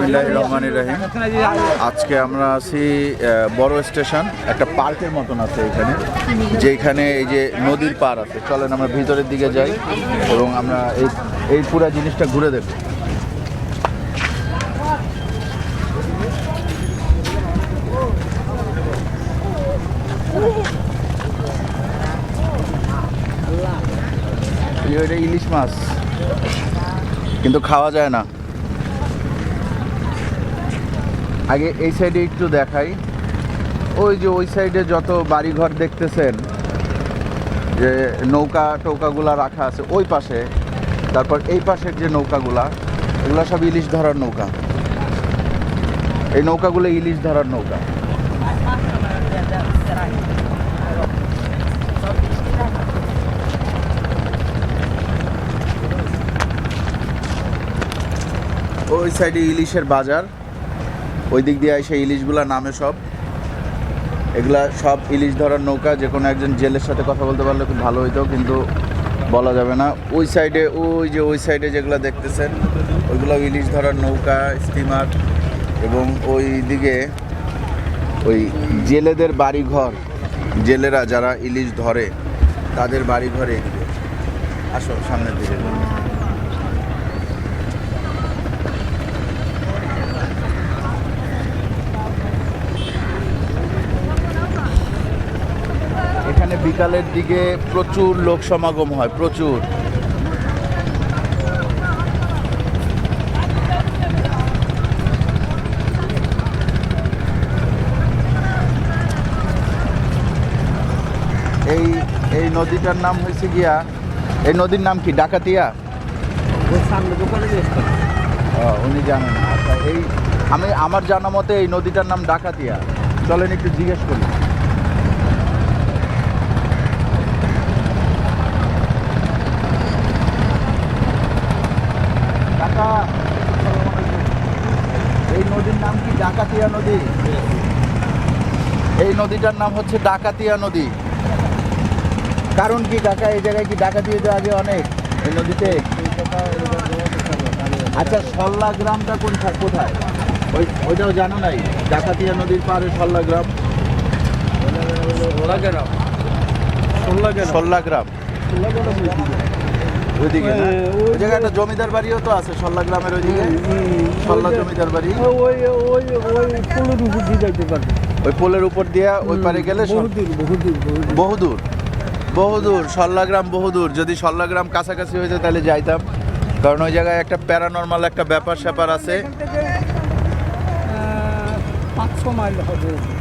বিসমিল্লাহ রহমান রহিম। আজকে আমরা আছি বড় স্টেশন একটা পার্কের মতন আছে এখানে যেখানে এই যে নদীর পার আছে। চলেন আমরা ভিতরের দিকে যাই এবং আমরা এই এই পুরো জিনিসটা ঘুরে দেখব। এই ইলিশ মাছ কিন্তু খাওয়া যায় না। আগে এই সাইডে একটু দেখাই। ওই যে ওই সাইডে যত বাড়িঘর দেখতেছেন, যে নৌকা টৌকাগুলা রাখা আছে ওই পাশে, তারপর এই পাশের যে নৌকাগুলা, এগুলো সব ইলিশ ধরার নৌকা। এই নৌকাগুলো ইলিশ ধরার নৌকা। ওই সাইডে ইলিশের বাজার। ওই দিক দিয়ে এসে ইলিশগুলা নামে সব। এগুলা সব ইলিশ ধরার নৌকা যে কোনো একজন জেলের সাথে কথা বলতে পারলে খুব ভালো হইতো, কিন্তু বলা যাবে না। ওই সাইডে, ওই যে ওই সাইডে যেগুলো দেখতেছেন ওইগুলো ইলিশ ধরার নৌকা, স্টিমার এবং ওই দিকে ওই জেলেদের বাড়ি ঘর জেলেরা যারা ইলিশ ধরে, তাদের বাড়ি ঘরে এদিকে। আসো, সামনের দিকে এখানে বিকালের দিকে প্রচুর লোক সমাগম হয়, প্রচুর। এই এই নদীটার নাম হয়েছে গিয়া, এই নদীর নাম কি, ডাকাতিয়া? উনি জানেন। আচ্ছা এই, আমি, আমার জানা মতে এই নদীটার নাম ডাকাতিয়া। চলেন একটু জিজ্ঞেস করি কাকা, এই নদীর নাম কি ডাকাতিয়া নদী। এই নদীটার নাম হচ্ছে ডাকাতিয়া নদী। কারণ কি কাকা? এই জায়গায় কি ডাকাতি হতো আগে অনেক? এই নদীতে? আচ্ছা সল্লা গ্রামটা কোন কোথায়? ওই ওইটাও জানো নাই? ডাকাতিয়া নদীর পাড়ে সল্লা গ্রাম। ষোলা গ্রাম। সল্লা গ্রাম। ওইদিকে না? ওই- ওই জায়গায় একটা জমিদার বাড়িও তো আছে সল্লা গ্রামের ওইদিকে? সল্লা জমিদার বাড়ি? ওই ওই ওই পোলোর উপর দিয়ে যাইতে পারবে। ওই পোলের উপর দিয়ে ওই পারে গেলে বহুদূর বহুদূর বহুদূর। বহুদূর বহুদূর সল্লা গ্রাম বহুদূর। যদি সল্লা গ্রাম কাছাকাছি হয়ে যায় তাহলে যাইতাম। কারণ ওই জায়গায় একটা প্যারানর্মাল একটা ব্যাপার স্যাপার আছে।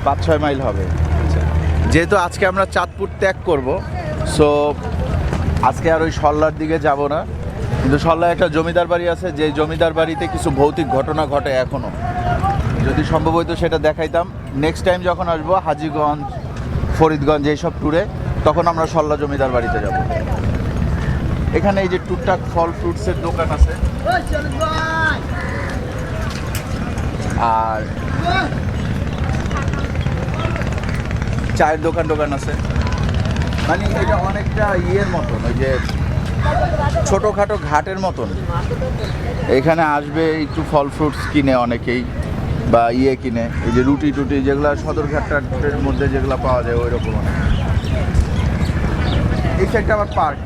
পাঁচ ছয় মাইল হবে। যেহেতু আজকে আমরা চাঁদপুর ত্যাগ করব সো আজকে আর ওই সল্লার দিকে যাব না। কিন্তু সল্লায় একটা জমিদার বাড়ি আছে, যে জমিদার বাড়িতে কিছু ভৌতিক ঘটনা ঘটে এখনও যদি সম্ভব হইতো সেটা দেখাইতাম। নেক্সট টাইম যখন আসব, হাজিগঞ্জ, ফরিদগঞ্জ এইসব ট্যুরে তখন আমরা সল্লা জমিদার বাড়িতে যাব। এখানে এই যে টুকটাক ফল ফ্রুটসের দোকান আছে। আর চায়ের দোকান দোকান আছে। মানে এটা অনেকটা ইয়ের মতন, ওই যে ছোটোখাটো ঘাটের মতন। এখানে আসবে একটু ফল ফ্রুটস কিনে অনেকেই, বা ইয়ে কিনে। এই যে রুটি টুটি যেগুলো সদরঘাটের মধ্যে যেগুলো পাওয়া যায় ওই রকম অনেক। এই সাইডটা আবার পার্ক।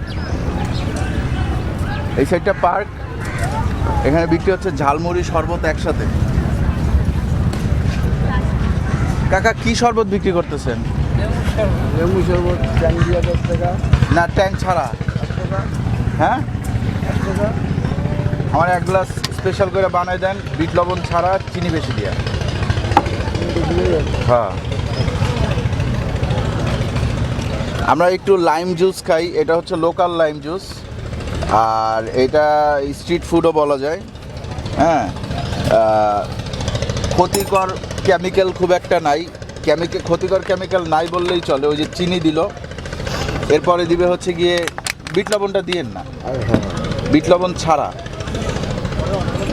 এই সাইডটা পার্ক। এখানে বিক্রি হচ্ছে ঝালমুড়ি শরবত একসাথে। কাকা, কি শরবত বিক্রি করতেছেন? লেবু শরবত চাং দিয়া দশ টাকা। না ট্যাঙ্ক ছাড়া। হ্যাঁ? আমার এক গ্লাস স্পেশাল করে বানাই দেন বিট লবণ ছাড়া চিনি বেশি দিয়া। হ্যাঁ। আমরা একটু লাইম জুস খাই এটা হচ্ছে লোকাল লাইম জুস আর এটা স্ট্রিট ফুডও বলা যায়। হ্যাঁ? ক্ষতিকর কেমিক্যাল খুব একটা নাই। কেমিক্যাল ক্ষতিকর কেমিক্যাল নাই বললেই চলে, ওই যে চিনি দিল। এরপরে দিবে হচ্ছে গিয়ে বিট লবণটা দিয়েন না। বিট লবণ ছাড়া।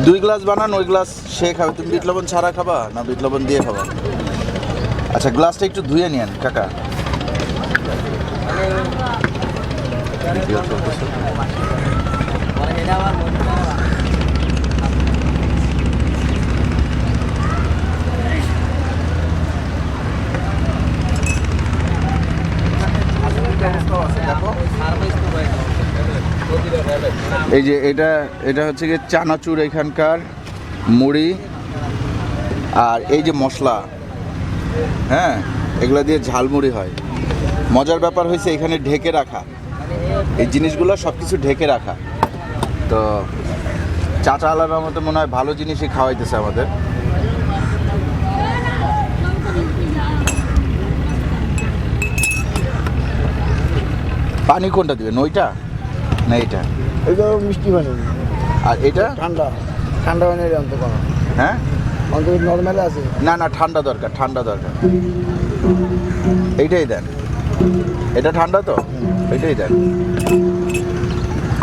দুই গ্লাস বানান, ওই গ্লাস সে খাবে। তুমি বিট লবণ ছাড়া খাবা না বিট লবণ দিয়ে খাবা? আচ্ছা গ্লাসটা একটু ধুয়ে নিয়েন, কাকা। ভিডিও এই যে এটা এটা হচ্ছে গিয়ে চানাচুর এখানকার মুড়ি আর এই যে মশলা। হ্যাঁ এগুলো দিয়ে ঝালমুড়ি হয়। মজার ব্যাপার হয়েছে এখানে ঢেকে রাখা। এই জিনিসগুলো সব কিছু ঢেকে রাখা। তো চাচা আলার মতো মনে হয় ভালো জিনিসই খাওয়াইতেছে আমাদের। পানি কোনটা দিবেন, ওইটা? না এটা? এটা মিষ্টি পানি। আর এটা? ঠান্ডা। ঠান্ডা পানি অন্ত কোনো হ্যাঁ? অন্ত নর্মাল আছে। না না ঠান্ডা দরকার ঠান্ডা দরকার। এইটাই দেন। এটা ঠান্ডা তো? এইটাই দেন।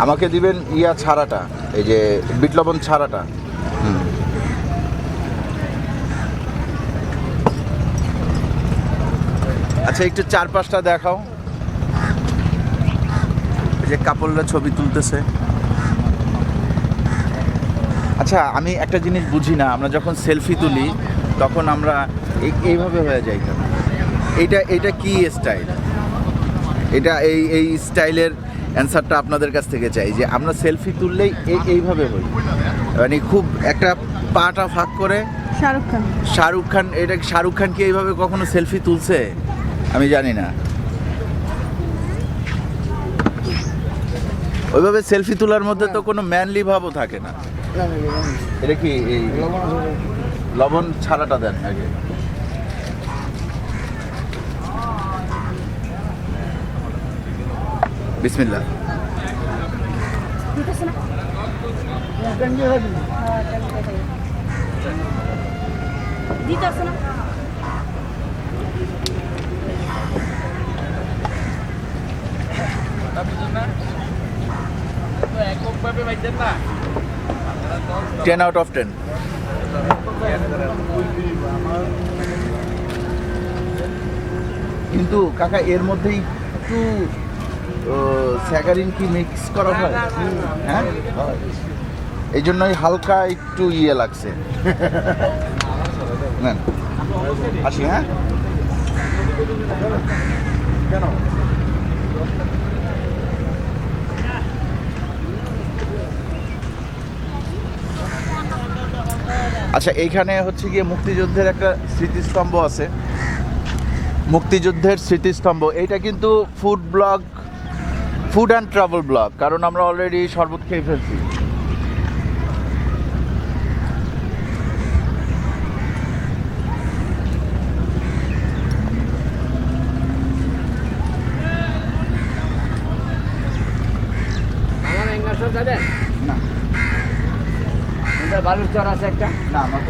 আমাকে দিবেন ইয়া ছাড়াটা এই যে বিট লবণ ছাড়াটা। আচ্ছা একটু চার পাঁচটা দেখাও। যে কাপড়রা ছবি তুলতেছে। আচ্ছা আমি একটা জিনিস বুঝি না আমরা যখন সেলফি তুলি তখন আমরা এই- এইভাবে হয়ে যাই কেন? এটা এটা কি স্টাইল এটা এই এই স্টাইলের অ্যান্সারটা আপনাদের কাছ থেকে চাই যে আমরা সেলফি তুললেই এই এইভাবে হই। মানে খুব একটা পাটা ফাঁক করে শাহরুখ খান। শাহরুখ খান এটা শাহরুখ খান কি এইভাবে কখনো সেলফি তুলছে? আমি জানি না। ওইভাবে সেলফি তোলার মধ্যে তো কোনো ম্যানলি ভাবও থাকে না। এটা কি এই লবণ ছাড়াটা দেন আগে। বিসমিল্লাহ। কেন দিয়ে রাখবি? দিতেছে না টেন আউট অফ টেন কিন্তু কাকা, এর মধ্যে একটু স্যাগারিন কি মিক্স করা হয়? হ্যাঁ? এই জন্যই হালকা একটু ইয়ে লাগছে। আসি হ্যাঁ? কেন আচ্ছা এইখানে হচ্ছে গিয়ে মুক্তিযুদ্ধের একটা স্মৃতিস্তম্ভ আছে। মুক্তিযুদ্ধের স্মৃতিস্তম্ভ। এইটা কিন্তু food blog food and travel blog কারণ আমরা অলরেডি শরবত খেয়ে ফেলছি। না। বালুর চর আছে একটা। না, আমার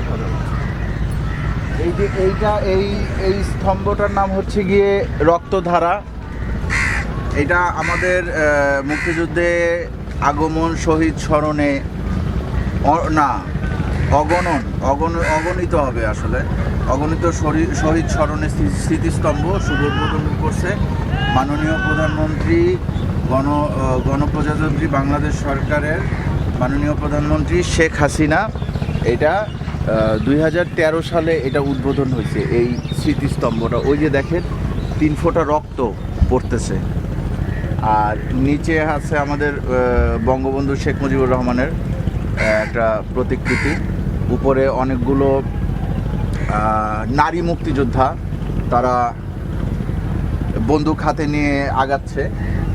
এই যে এইটা, এই এই স্তম্ভটার নাম হচ্ছে গিয়ে রক্তধারা। এটা আমাদের মুক্তিযুদ্ধে আগমন, শহীদ স্মরণে না, অগণন, অগণ, অগণিত হবে আসলে। অগণিত শহীদ স্মরণে স্মৃতিস্তম্ভ উদ্বোধন করছে মাননীয় প্রধানমন্ত্রী, গণ গণপ্রজাতন্ত্রী বাংলাদেশ সরকারের মাননীয় প্রধানমন্ত্রী শেখ হাসিনা, এটা দুই হাজার তেরো সালে এটা উদ্বোধন হয়েছে, এই স্মৃতিস্তম্ভটা। ওই যে দেখেন, তিন ফোঁটা রক্ত পড়তেছে। আর নিচে আছে আমাদের বঙ্গবন্ধু শেখ মুজিবুর রহমানের একটা প্রতিকৃতি। উপরে অনেকগুলো নারী মুক্তিযোদ্ধা, তারা বন্দুক হাতে নিয়ে আগাচ্ছে।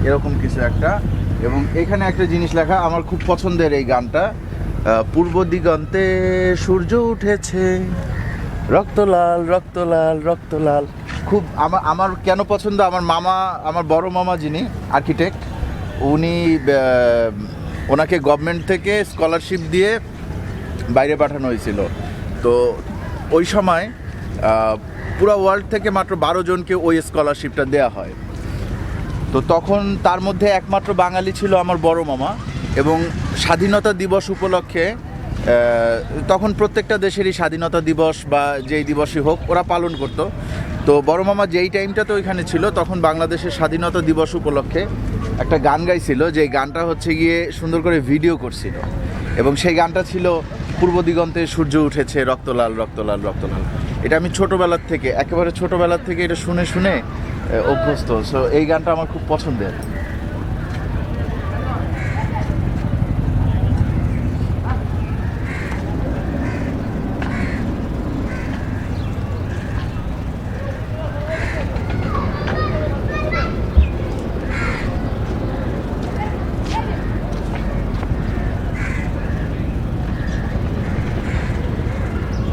এরকম কিছু একটা এবং এখানে একটা জিনিস লেখা, আমার খুব পছন্দের এই গানটা পূর্ব দিগন্তে সূর্য উঠেছে, রক্তলাল রক্তলাল রক্তলাল। খুব আমার আমার কেন পছন্দ, আমার মামা, আমার বড় মামা যিনি আর্কিটেক্ট উনি ওনাকে গভর্নমেন্ট থেকে স্কলারশিপ দিয়ে বাইরে পাঠানো হয়েছিল। তো ওই সময় পুরো ওয়ার্ল্ড থেকে মাত্র বারো জনকে ওই স্কলারশিপটা দেওয়া হয়। তো তখন তার মধ্যে একমাত্র বাঙালি ছিল আমার বড় মামা এবং স্বাধীনতা দিবস উপলক্ষে তখন প্রত্যেকটা দেশেরই স্বাধীনতা দিবস বা যেই দিবসই হোক, ওরা পালন করত। তো বড় মামা যেই টাইমটাতে ওইখানে ছিল, তখন বাংলাদেশের স্বাধীনতা দিবস উপলক্ষে একটা গান গাইছিল যে গানটা হচ্ছে গিয়ে সুন্দর করে ভিডিও করছিল। এবং সেই গানটা ছিল, পূর্ব দিগন্তে সূর্য উঠেছে, রক্তলাল রক্তলাল রক্তলাল। এটা আমি ছোটোবেলার থেকে, একেবারে ছোটোবেলার থেকে এটা শুনে শুনে অভ্যস্ত সো এই গানটা আমার খুব পছন্দের।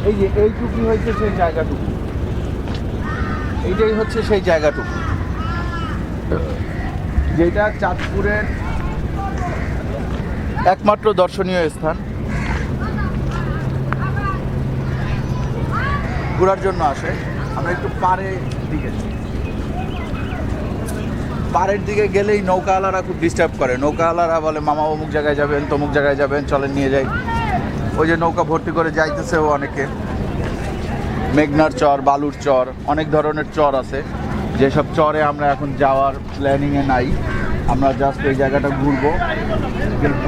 এই যে এইটুকু হয়েছে সেই জায়গাটুকু। এইটাই হচ্ছে সেই জায়গাটুকু। যেটা চাঁদপুরের একমাত্র দর্শনীয় স্থান। ঘোরার জন্য আসে। আমরা একটু পাড়ে দিকে। পাড়ের দিকে গেলেই নৌকাওয়ালারা খুব ডিস্টার্ব করে। নৌকাওয়ালারা বলে, মামা অমুক জায়গায় যাবেন, তমুক জায়গায় যাবেন, চলেন নিয়ে যাই। ওই যে নৌকা ভর্তি করে যাইতেছেও অনেকে। মেঘনার চর বালুর চর অনেক ধরনের চর আছে। যেসব চরে আমরা এখন যাওয়ার প্ল্যানিংয়ে নাই। আমরা জাস্ট এই জায়গাটা ঘুরবো দেখব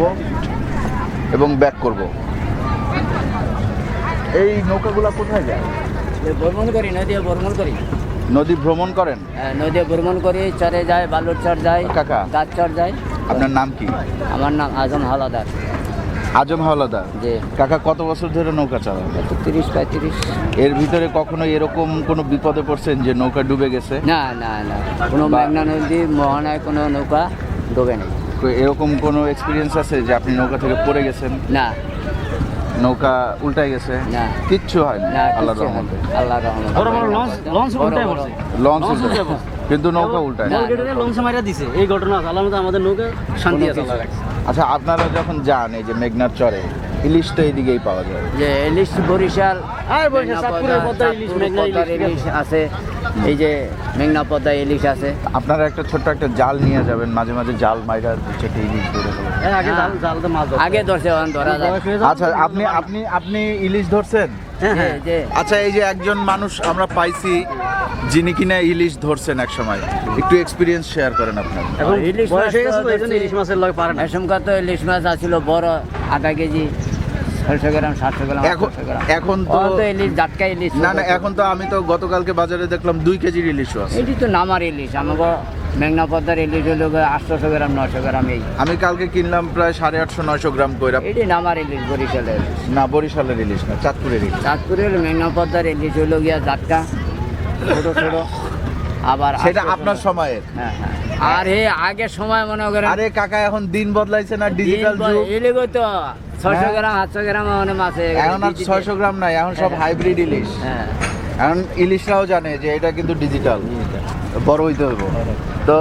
এবং ব্যাক করব। এই নৌকাগুলো কোথায় যায়? ভ্রমণ করি নদী ভ্রমণ করি নদী ভ্রমণ করেন? হ্যাঁ, নদী ভ্রমণ করি চরে যায় বালুর চর যায় কাকা। গাছ চর যায়। আপনার নাম কি? আমার নাম আজম হালাদার। আজম হাওলাদার? যে কাকা কত বছর ধরে নৌকা চালান? কত তিরিশ পঁয়ত্রিশ। এর ভিতরে কখনো এরকম কোনো বিপদে পড়ছেন যে নৌকা ডুবে গেছে? না না না। কোনো মেঘনা নদী মোহনায় কোনো নৌকা ডোবে নেই। এরকম কোনো এক্সপিরিয়েন্স আছে যে আপনি নৌকা থেকে পড়ে গেছেন? না। নৌকা উল্টায় গেছে? না। কিচ্ছু হয় না আল্লাহর হয় রহমতে। আল্লাহ রহমত। বড় বড় লঞ্চ লঞ্চ পড়ছে। কিন্তু নৌকা উল্টায়। না। লঞ্চ মাইরা দিছে। এই ঘটনা আল্লাহর আমাদের নৌকা শান্তি আছে। আল্লাহ আচ্ছা আপনারা যখন যান এই যে মেঘনার চরে ইলিশ তো এইদিকেই পাওয়া যায়। যে ইলিশ বরিশাল হ্যাঁ, পদ্মা, পদ্মা ইলিশ, আছে। এই যে মেঘনা পদ্মা ইলিশ আছে। আপনারা একটা ছোট্ট একটা জাল নিয়ে যাবেন মাঝে মাঝে জাল মাইরা চেটে ইলিশ ধরে হ্যাঁ, আগে জাল জালতে মাছ ধরতো। আগে ধরছে ধরা হয়ে যাওয়ার আচ্ছা আপনি আপনি আপনি ইলিশ ধরছেন? হ্যাঁ হ্যাঁ। আচ্ছা এই যে একজন মানুষ আমরা পাইছি যিনি কিনা ইলিশ ধরছেন এক সময় একটু এক্সপিরিয়েন্স শেয়ার করেন আপনার। এখন ইলিশ মাছ ইলিশ মাছের লগে পারে না। এসমকার তো ইলিশ মাছ আছিল বড় আধা কেজি ছয়শো গ্রাম সাতশো গ্রাম এখন আটশো গ্রাম। এখন তো ইলিশ জাটকা ইলিশ না না এখন তো আমি তো গতকালকে বাজারে দেখলাম দুই কেজির ইলিশও আছে। এটি তো নামার ইলিশ আমাকে মেঘনা পদ্মার ইলিশ হলো আটশোশো গ্রাম নশো গ্রাম এই। আমি কালকে কিনলাম প্রায় সাড়ে আটশো নয়শো গ্রাম কইরা এটি নামার ইলিশ বরিশালের না বরিশালের ইলিশ না চাঁদপুরের ইলিশ। চাঁদপুরে হলো মেঘনা পদ্মার ইলিশ হলো গিয়া জাটকা। ছোট ছোট। আবার সেটা আপনার। সময়ের। হ্যাঁ হ্যাঁ। আর হে আগের সময় মনে করেন আরে কাকা এখন দিন বদলাইছে না ডিজিটাল যুগ। এলিগো তো? ছয়শো হ্যাঁ। গ্রাম সাতশো গ্রাম মানে মাছে এখন আর ডিজিটাল- ছয়শো গ্রাম নাই এখন সব হ্যাঁ। হাইব্রিড ইলিশ হ্যাঁ। এখন ইলিশরাও জানে যে এটা কিন্তু ডিজিটাল বড় হইতে হইব। তো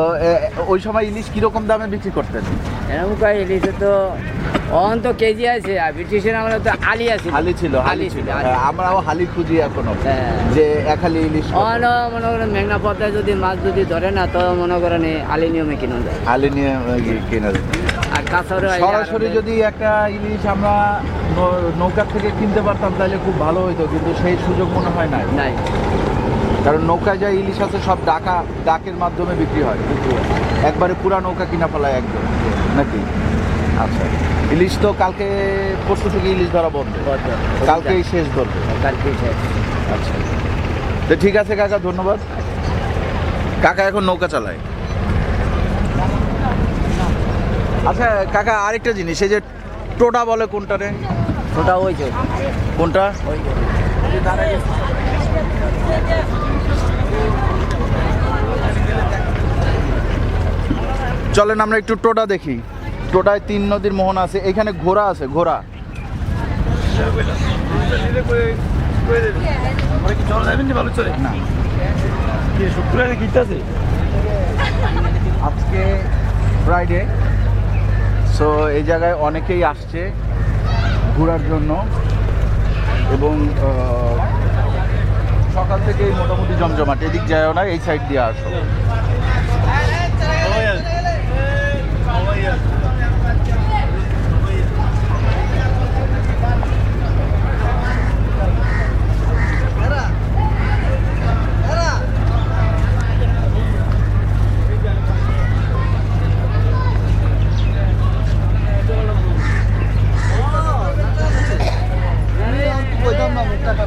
ওই সময় ইলিশ কীরকম দামে বিক্রি করতেন? এরকম কয় ইলিশে তো অন তো কেজি আছে আর ব্রিটিশের আমরা তো আলি আছে। হালি ছিল হালি ছিল। হ্যাঁ, আমরাও হালি খুঁজি এখনও হ্যাঁ। যে এক হালি ইলিশ? অন মনে করেন মেঘনা পদ্মায় যদি মাছ যদি ধরে না তো মনে করেন আলি নিয়মে কিনুন যায় হালি নিয়ে আহ, কিনে আর কাছারে সরাসরি যদি একটা ইলিশ আমরা নৌকা থেকে কিনতে পারতাম তাহলে খুব ভালো হতো কিন্তু সেই সুযোগ মনে হয় নাই। নাই। কারণ নৌকায় যা ইলিশ আছে সব ডাকা ডাকের মাধ্যমে বিক্রি হয়। একবারে পুরা নৌকা কিনা ফেলায় একদম। নাকি? আচ্ছা। ইলিশ তো কালকে পরশু থেকে ইলিশ ধরা বন্ধ। কালকেই শেষ ধরবে। কালকে শেষ। আচ্ছা। তো ঠিক আছে কাকা ধন্যবাদ। কাকা এখন নৌকা চালায়। আচ্ছা কাকা আরেকটা জিনিস এই যে টোটা বলে কোনটা রে? টোটা ওই যে। কোনটা? ওই যে। চলেন আমরা একটু টোটা দেখি। টোটায় তিন নদীর মোহন আছে, এখানে ঘোড়া আছে, ঘোড়া। আজকে ফ্রাইডে সো এই জায়গায় অনেকেই আসছে ঘোরার জন্য এবং সকাল থেকেই মোটামুটি জমজমাট, এদিক যায়ও না, এই সাইড দিয়ে আসো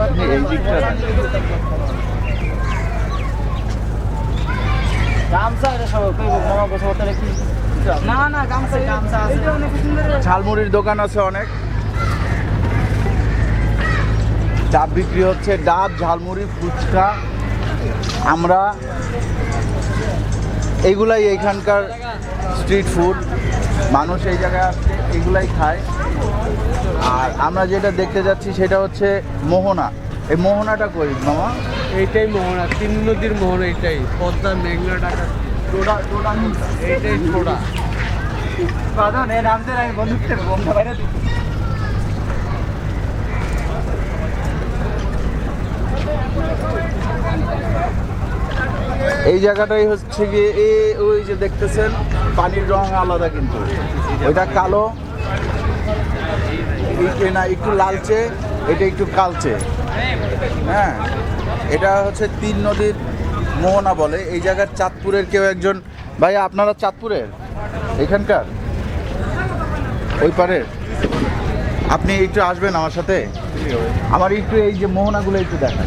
আপনি এই দিকটা না। না না গামছা গামছা আছে ঝালমুড়ির দোকান আছে অনেক। ডাব বিক্রি হচ্ছে ডাব ঝালমুড়ি ফুচকা। আমরা এইগুলাই এইখানকার স্ট্রিট ফুড। মানুষ এই জায়গায় আসছে এগুলাই খায়। আর আমরা যেটা দেখতে যাচ্ছি সেটা হচ্ছে মোহনা। এই মোহনাটা কই মামা? এইটাই মোহনা তিন নদীর মোহনা এইটাই পদ্মা মেঘনা ডাকা এই জায়গাটাই হচ্ছে গিয়ে এই ওই যে দেখতেছেন, পানির রং আলাদা কিন্তু। ওইটা কালো না, একটু লালচে, এটা একটু কালচে। হ্যাঁ এটা হচ্ছে তিন নদীর মোহনা বলে। এই জায়গার চাঁদপুরের কেউ একজন ভাই আপনারা চাঁদপুরের? এখানকার? ওই পারের আপনি একটু আসবেন আমার সাথে? আমার একটু এই যে মোহনাগুলো একটু দেখান।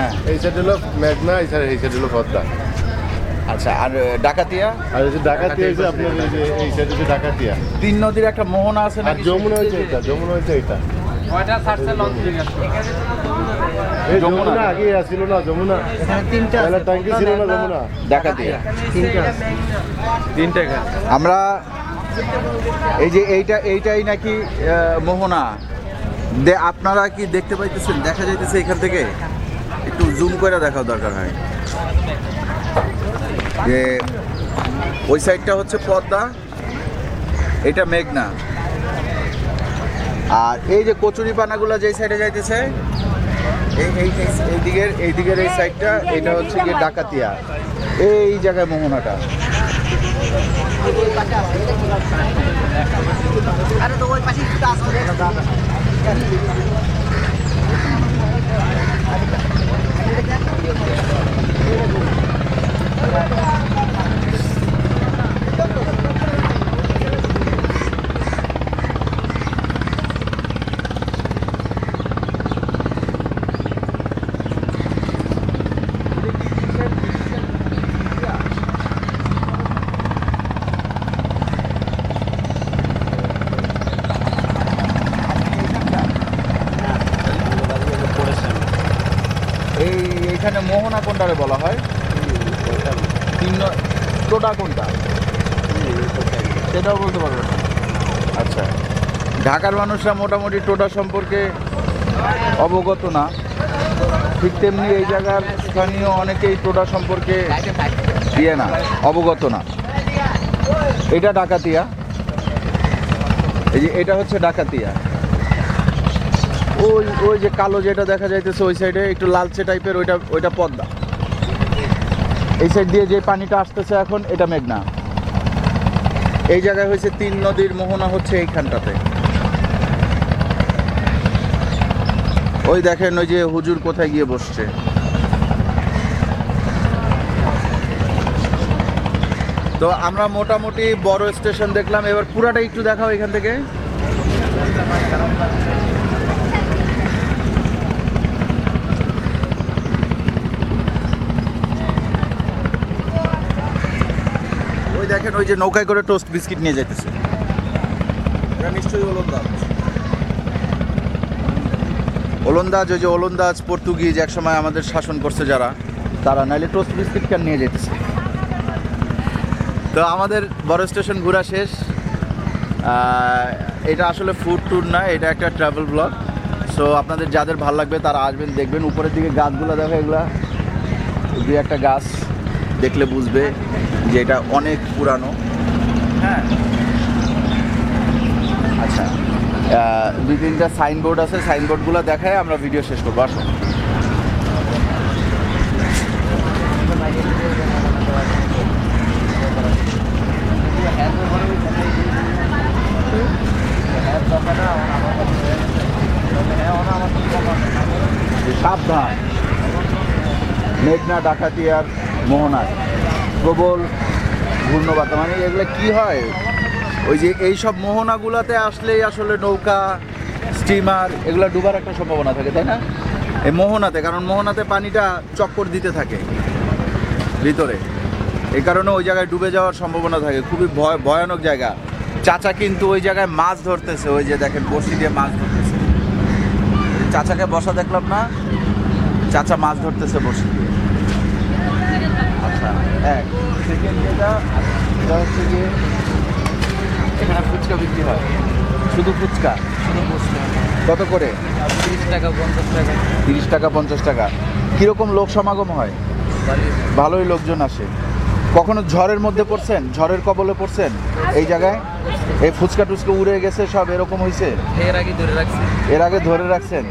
হ্যাঁ। এই সাইড হলো মেঘনা এই সাইড এই সাইড হলো পদ্মা। আচ্ছা আর ডাকাতিয়া? আর এই যে ডাকাতিয়া হয়েছে আপনার এই যে এই সাইড হচ্ছে ডাকাতিয়া। তিন নদীর একটা মোহনা আছে আর নাকি যমুনা হয়েছে এটা যমুনা হয়েছে এটা। কয়টা ছাড়ছে লঞ্চিং এই যমুনা। যমুনা। আগে ছিল না যমুনা। তিনটা তাহলে ট্যাঙ্কি ছিল না যমুনা। ডাকাতিয়া। তিনটা। আমরা এই যে এইটা এইটাই নাকি মোহনা। দে আপনারা কি দেখতে পাইতেছেন? দেখা যাইতেছে এখান থেকে? একটু জুম করে দেখাও দরকার হয়। যে ওই সাইডটা হচ্ছে পদ্মা, এটা মেঘনা। আর এই যে কচুরি পানাগুলো যেই সাইডে যাইতেছে, এই এই এই- দিকের এই দিকের এই সাইডটা, এটা হচ্ছে গিয়ে ডাকাতিয়া। এই জায়গায় মোহনাটা। এই এইখানে মোহনা কোনটারে বলা হয়? তিন টোটা কোনটা? সেটাও বলতে পারব না। আচ্ছা। ঢাকার মানুষরা মোটামুটি টোটা সম্পর্কে অবগত না। ঠিক তেমনি এই জায়গার স্থানীয় অনেকেই টোটা সম্পর্কে ইয়ে না, অবগত না। এটা ডাকাতিয়া। এই যে এটা হচ্ছে ডাকাতিয়া। ওই ওই যে কালো যেটা দেখা যাইতেছে ওই সাইডে একটু লালচে টাইপের ওইটা ওইটা পদ্মা। সাইড দিয়ে যে পানিটা আসতেছে এখন, এটা মেঘনা। এই জায়গায় হয়েছে তিন নদীর মোহনা হচ্ছে এইখানটাতে। ওই দেখেন, ওই যে হুজুর কোথায় গিয়ে বসছে। তো আমরা মোটামুটি বড় স্টেশন দেখলাম, এবার পুরাটা একটু দেখাও এখান থেকে ওই দেখেন ওই যে নৌকায় করে টোস্ট বিস্কিট নিয়ে যাইতেছে। এটা নিশ্চয়ই ওলন্দাজ। ওলন্দাজ ওই যে ওলন্দাজ পর্তুগিজ একসময় আমাদের শাসন করছে যারা তারা নাইলে টোস্ট বিস্কিট কেন নিয়ে যেতেছে তো আমাদের বড় স্টেশন ঘোরা শেষ। এটা আসলে ফুড ট্যুর না এটা একটা ট্রাভেল ব্লগ সো আপনাদের যাদের ভালো লাগবে তারা আসবেন দেখবেন। উপরের দিকে গাছগুলো দেখো এগুলা দুই একটা গাছ। দেখলে বুঝবে যে এটা অনেক পুরানো। হ্যাঁ। আচ্ছা দুই তিনটা সাইনবোর্ড আছে সাইনবোর্ডগুলো দেখায় আমরা ভিডিও শেষ করব আসো। সাবধান। মেঘনা ডাকাতিয়ার মোহনায় প্রবল ঘূর্ণবাতা মানে এগুলো কি হয়? ওই যে এই সব মোহনাগুলোতে আসলেই আসলে নৌকা স্টিমার এগুলো ডুবার একটা সম্ভাবনা থাকে, তাই না? এই মোহনাতে, কারণ মোহনাতে পানিটা চক্কর দিতে থাকে ভিতরে। এই কারণে ওই জায়গায় ডুবে যাওয়ার সম্ভাবনা থাকে। খুবই ভয়, ভয়ানক জায়গা। চাচা কিন্তু ওই জায়গায় মাছ ধরতেছে, ওই যে দেখেন বসি দিয়ে মাছ ধরতেছে। চাচাকে বসা দেখলাম না? চাচা মাছ ধরতেছে বসি দিয়ে। আচ্ছা এক। সেকেন্ড যেটা সেটা হচ্ছে গিয়ে এখানে ফুচকা বিক্রি হয়। শুধু ফুচকা? শুধু ফুচকা। কত করে? তিরিশ টাকা পঞ্চাশ টাকা। তিরিশ টাকা পঞ্চাশ টাকা। কীরকম লোক সমাগম হয়? ভালোই। লোকজন আসে। কখনো ঝড়ের মধ্যে পড়ছেন? ঝড়ের কবলে পড়ছেন? এই জায়গায়? এই ফুচকা টুচকা উড়ে গেছে সব এরকম হয়েছে এর আগে ধরে রাখছি। এর আগে ধরে রাখছেন?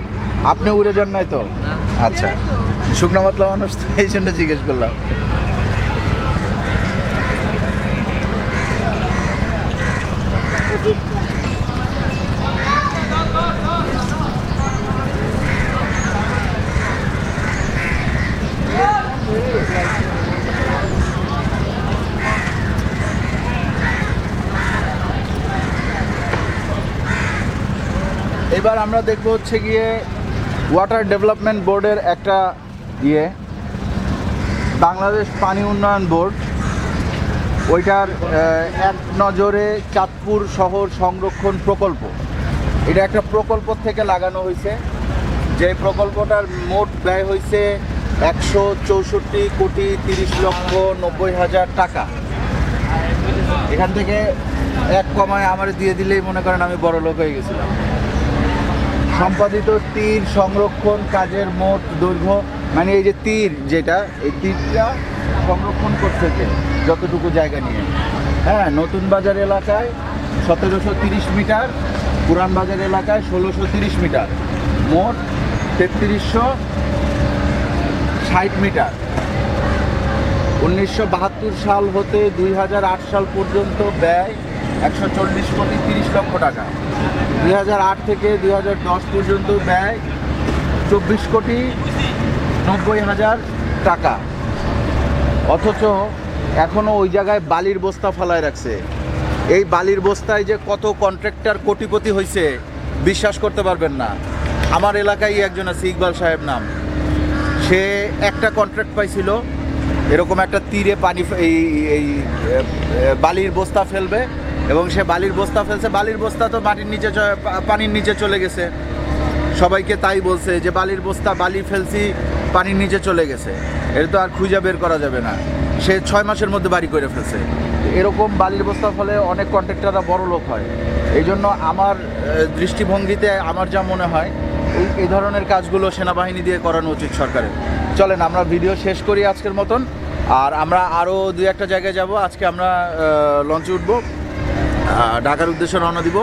আপনি উড়ে যান নাই তো? আচ্ছা। শুকনো মাতলা মানুষ তো এই জন্য জিজ্ঞেস করলাম। এবার আমরা দেখব হচ্ছে গিয়ে ওয়াটার ডেভেলপমেন্ট বোর্ডের একটা ইয়ে। বাংলাদেশ পানি উন্নয়ন বোর্ড। ওইটার এক নজরে চাঁদপুর শহর সংরক্ষণ প্রকল্প। এটা একটা প্রকল্প থেকে লাগানো হয়েছে যে প্রকল্পটার মোট ব্যয় হয়েছে একশো চৌষট্টি কোটি তিরিশ লক্ষ নব্বই হাজার টাকা। এখান থেকে এক কমায় আমার দিয়ে দিলেই মনে করেন আমি বড় লোক হয়ে গেছিলাম। সম্পাদিত তীর সংরক্ষণ কাজের মোট দৈর্ঘ্য মানে এই যে তীর যেটা, এই তীরটা সংরক্ষণ করছে যে যতটুকু জায়গা নিয়ে। হ্যাঁ নতুন বাজার এলাকায় সতেরোশো তিরিশ মিটার, পুরান বাজার এলাকায় ষোলোশো তিরিশ মিটার, মোট তেত্রিশশো ষাট মিটার। উনিশশো বাহাত্তর সাল হতে দুই হাজার আট সাল পর্যন্ত ব্যয় একশো চল্লিশ কোটি তিরিশ লক্ষ টাকা। দুই হাজার আট থেকে দুই হাজার দশ পর্যন্ত ব্যয় চব্বিশ কোটি নব্বই হাজার টাকা। অথচ এখনও ওই জায়গায় বালির বস্তা ফালায় রাখছে। এই বালির বস্তায় যে কত কন্ট্রাক্টর কোটিপতি হয়েছে বিশ্বাস করতে পারবেন না। আমার এলাকায় একজন আছে, ইকবাল সাহেব নাম। সে একটা কন্ট্রাক্ট পাইছিল, এরকম একটা তীরে পানি এই এই বালির বস্তা ফেলবে এবং সে বালির বস্তা ফেলছে। বালির বস্তা তো মাটির নিচে পানির নিচে চলে গেছে। সবাইকে তাই বলছে যে, বালির বস্তা, বালি ফেলছি, পানির নিচে চলে গেছে। এটা তো আর খুঁজে বের করা যাবে না। সে ছয় মাসের মধ্যে বাড়ি করে ফেলছে। এরকম বালির বস্তার ফলে অনেক কন্ট্রাক্টররা বড় লোক হয়। এই জন্য আমার দৃষ্টিভঙ্গিতে আমার যা মনে হয়, এই এই ধরনের কাজগুলো সেনাবাহিনী দিয়ে করানো উচিত সরকারের। চলেন, আমরা ভিডিও শেষ করি আজকের মতন। আর আমরা আরও দু একটা জায়গায় যাব। আজকে আমরা লঞ্চে উঠবো। ঢাকার উদ্দেশ্যে রওনা দিব।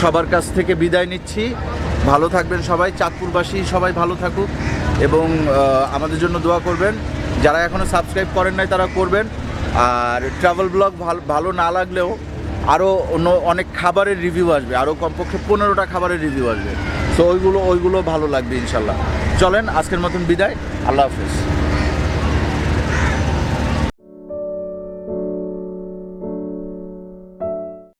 সবার কাছ থেকে বিদায় নিচ্ছি। ভালো থাকবেন সবাই, চাঁদপুরবাসী সবাই ভালো থাকুক এবং আমাদের জন্য দোয়া করবেন। যারা এখনও সাবস্ক্রাইব করেন নাই, তারা করবেন। আর ট্রাভেল ব্লগ ভালো না লাগলেও আরও অন্য অনেক খাবারের রিভিউ আসবে। আরও কমপক্ষে পনেরোটা খাবারের রিভিউ আসবে। সো ওইগুলো ওইগুলো ভালো লাগবে ইনশাল্লাহ। চলেন, আজকের মতন বিদায়। আল্লাহ হাফিজ।